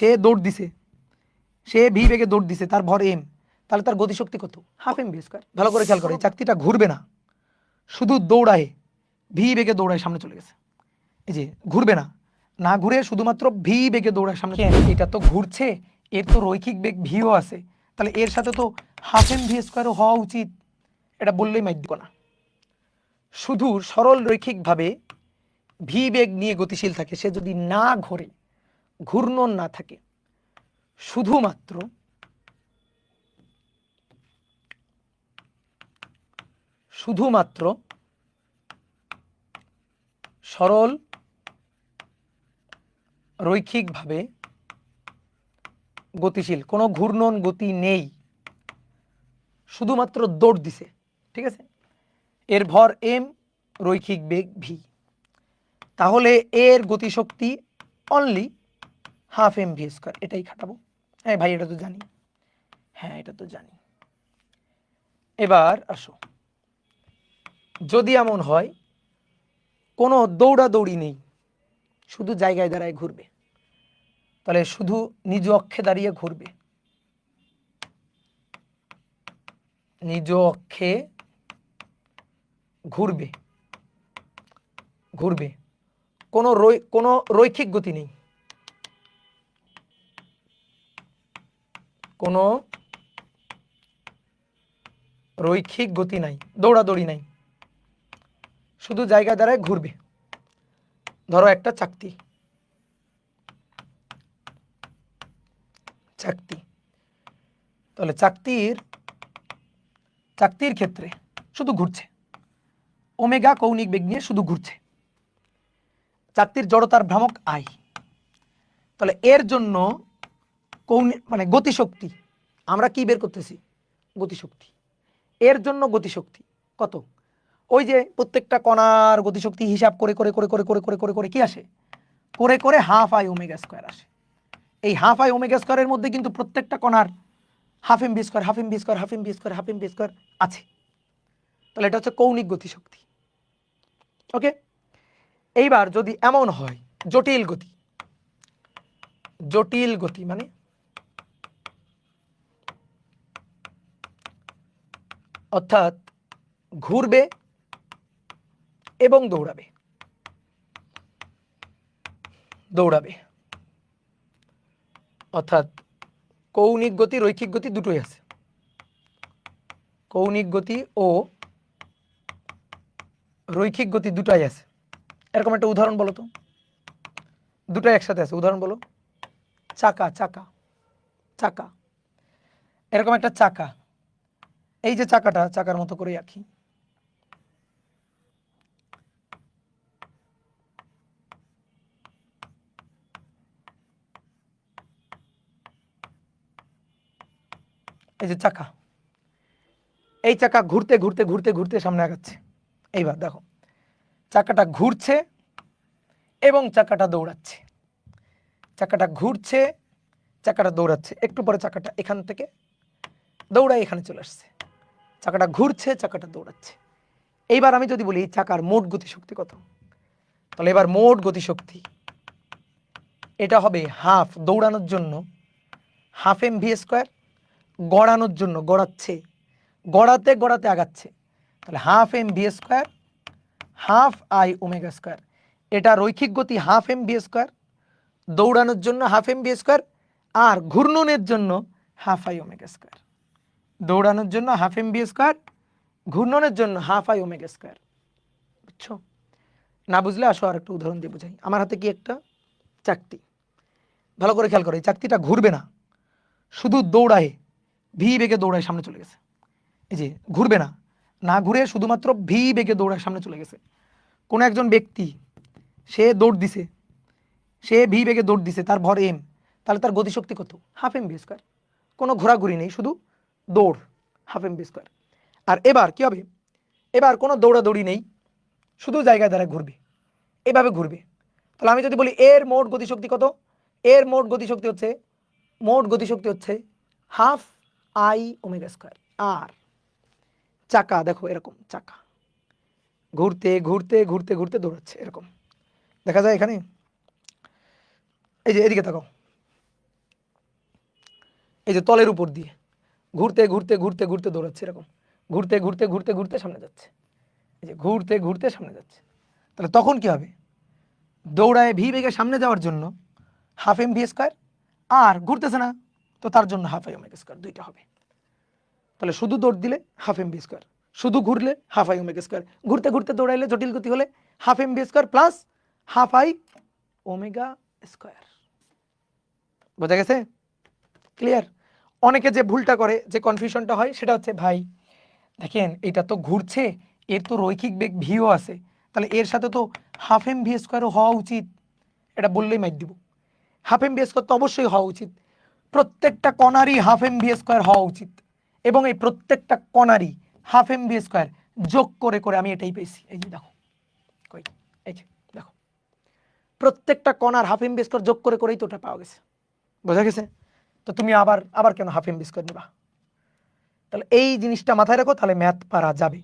সে দৌড় দিছে। সে ভি বেগে দৌড় দিছে, তার ভর এম তাহলে তার গতিশক্তি কত? হাফ এম ভি স্কোয়ার ভালো করে খেয়াল করে চাকতিটা ঘুরবে না। শুধু দৌড়ায় ভি বেগে দৌড়ায় সামনে চলে গেছে। এই যে, ঘুরবে না। না ঘুরে শুধুমাত্র ভি বেগে দৌড়ায় সামনে। এটা তো ঘুরছে, এর তো রৈখিক বেগ ভিও আছে। তাহলে এর সাথে তো হাফ এম ভি স্কোয়ারও হওয়া উচিত। এটা বললেই মাইক না। শুধু সরল রৈখিকভাবে ভি বেগ নিয়ে গতিশীল থাকে, সে যদি না ঘোরে ঘূর্ণন না থাকে। শুধুমাত্র শুধুমাত্র সরল রৈখিকভাবে গতিশীল, কোনো ঘূর্ণন গতি নেই। শুধুমাত্র দৌড় দিছে, ঠিক আছে? এর ভর এম রৈখিক বেগ ভি তাহলে এর গতিশক্তি only half M V square, এটাই খাটাবো। হ্যাঁ ভাই, এটা তো জানি। হ্যাঁ এটা তো জানি। এবার আসো। যদি এমন হয়, কোনো দৌড়াদৌড়ি নেই, শুধু জায়গায় দাঁড়ায় ঘুরবে। তাহলে শুধু নিজ অক্ষে দাঁড়িয়ে ঘুরবে। নিজ অক্ষে ঘুরবে। ঘুরবে। কোনো রৈ, কোনো রৈখিক গতি নেই। কোনো রৈখিক গতি নাই, দৌড়াদৌড়ি নাই। শুধু জায়গা দ্বারায় ঘুরবে। ধরো একটা চাকতি। চাকতি। তাহলে চাকতির চাকতির ক্ষেত্রে শুধু ঘুরছে। ওমেগা কৌণিক বেগ নিয়ে শুধু ঘুরছে। চাকতির জড়তার ভ্রামক আই। তাহলে এর জন্য কৌণি মানে গতিশক্তি, আমরা কি বের করতেছি? গতিশক্তি। এর জন্য গতিশক্তি। কত? ওই যে প্রত্যেকটা কণার গতিশক্তি হিসাব করে করে করে করে করে করে করে করে কি আসে? করে করে হাফ আই ওমেগা স্কোয়ার আসে। এই হাফ আই ওমেগা স্কোয়ারের মধ্যে কিন্তু প্রত্যেকটা কণার half M B square half M B square half M B square half M B square আছে। তাহলে এটা হচ্ছে কৌণিক গতিশক্তি। ওকে? এইবার যদি এমন হয়, জটিল গতি। জটিল গতি মানে অর্থাৎ ঘুরবে এবং দৌড়াবে। দৌড়াবে। অর্থাৎ কৌণিক গতি, রৈখিক গতি দুটোই আছে। কৌণিক গতি ও রৈখিক গতি দুটাই আছে। এরকম একটা উদাহরণ বলো তো। দুটাই একসাথে আছে। উদাহরণ বলো। চাকা চাকা চাকা। এরকম একটা চাকা। এই যে চাকাটা, চাকার মতো করে আঁকি। এই যে চাকা। এই চাকা ঘুরতে ঘুরতে ঘুরতে ঘুরতে সামনে আগাচ্ছে। এইবার দেখো, চাকাটা ঘুরছে এবং চাকাটা দৌড়াচ্ছে। চাকাটা ঘুরছে, চাকাটা দৌড়াচ্ছে। একটু পরে চাকাটা এখান থেকে দৌড়ায় এখানে চলে আসছে। চাকাটা ঘুরছে, চাকাটা দৌড়াচ্ছে। এইবার আমি যদি বলি, চাকার মোট গতিশক্তি কত? তাহলে এবার মোট গতিশক্তি, এটা হবে হাফ দৌড়ানোর জন্য, হাফ এম ভি স্কোয়ার, গড়ানোর জন্য, গড়াচ্ছে, গড়াতে গড়াতে আগাচ্ছে। তাহলে half M V square, half I omega square, এটা রৈখিক গতি হাফ এম ভি স্কোয়ার, দৌড়ানোর জন্য হাফ এম ভি স্কোয়ার, আর ঘূর্ণনের জন্য হাফ আই ওমেগা স্কোয়ার। দৌড়ানোর জন্য হাফ এম বি স্কোয়ার ঘূর্ণনের জন্য হাফ আই ওমেগা স্কোয়ার বুঝছ? না বুঝলে আসো আর একটা উদাহরণ দিয়ে বোঝাই। আমার হাতে কি একটা? চাকতি। ভালো করে খেয়াল করো, এই চাকতিটা ঘুরবে না। শুধু দৌড়ায় ভি বেগে দৌড়ায় সামনে চলে গেছে। এই যে, ঘুরবে না। না ঘুরে শুধুমাত্র ভি বেগে দৌড়ায় সামনে চলে গেছে। কোনো একজন ব্যক্তি, সে দৌড় দিছে। সে ভি বেগে দৌড় দিছে, তার ভর এম তাহলে তার গতিশক্তি কত? হাফ এম ভি স্কোয়ার কোনো ঘোরাঘুরি নেই, শুধু দৌড় হাফ এম ভি স্কোয়ার আর এবার কি হবে? এবার কোনো দৌড়াদৌড়ি নেই, শুধু জায়গায় দ্বারা ঘুরবে। এভাবে ঘুরবে। তাহলে আমি যদি বলি এর মোট গতিশক্তি কত? এর মোট গতিশক্তি হচ্ছে, মোট গতিশক্তি হচ্ছে হাফ আই ওমেগা স্কোয়ার আর চাকা, দেখো এরকম, চাকা। ঘুরতে ঘুরতে ঘুরতে ঘুরতে দৌড়াচ্ছে, এরকম। দেখা যায় এখানে? এই যে এদিকে তাকাও। এই যে তলের উপর দিয়ে। ঘুরতে ঘুরতে ঘুরতে ঘুরতে দৌড়াচ্ছে এরকম। ঘুরতে ঘুরতে ঘুরতে ঘুরতে সামনে যাচ্ছে। এই যে ঘুরতে ঘুরতে সামনে যাচ্ছে। তাহলে তখন কি হবে? দৌড়ায় ভি বেগে সামনে যাওয়ার জন্য হাফ এম ভি স্কোয়ার আর ঘুরতেছে না, তো তার জন্য হাফ আই ওমেগা স্কোয়ার দুইটা হবে। তাহলে শুধু দৌড় দিলে হাফ এম ভি স্কোয়ার শুধু ঘুরলে হাফ আই ওমেগা স্কোয়ার ঘুরতে ঘুরতে দৌড়াইলে জটিল গতি হলে half M V square plus half I omega square বোঝা গেছে? ক্লিয়ার অনেকে যে ভুলটা করে, যে কনফিউশনটা হয়, সেটা হচ্ছে, ভাই, দেখেন, এটা তো ঘুরছে, এর তো রৈখিক বেগ ভিও আছে, তাহলে এর সাথে তো হাফ এম ভি স্কোয়ারও হওয়া উচিত। এটা বললেই মাইক দিব। হাফ এম ভি স্কোয়ার তো অবশ্যই হওয়া উচিত। প্রত্যেকটা কণারই হাফ এম ভি স্কোয়ার হওয়া উচিত। এবং এই প্রত্যেকটা কণারই হাফ এম ভি স্কোয়ার যোগ করে করে আমি এটাই পেয়েছি। এই যে দেখো, কই? এই যে, দেখো। প্রত্যেকটা কণার হাফ এম ভি স্কোয়ার যোগ করে, করেই তো ওটা পাওয়া গেছে। বোঝা গেছে? তো তুমি আবার আবার কেন হাফিম বিস্কুট নিবা? তাহলে এই জিনিসটা মাথায় রাখো, তাহলে ম্যাথ পারা যাবে।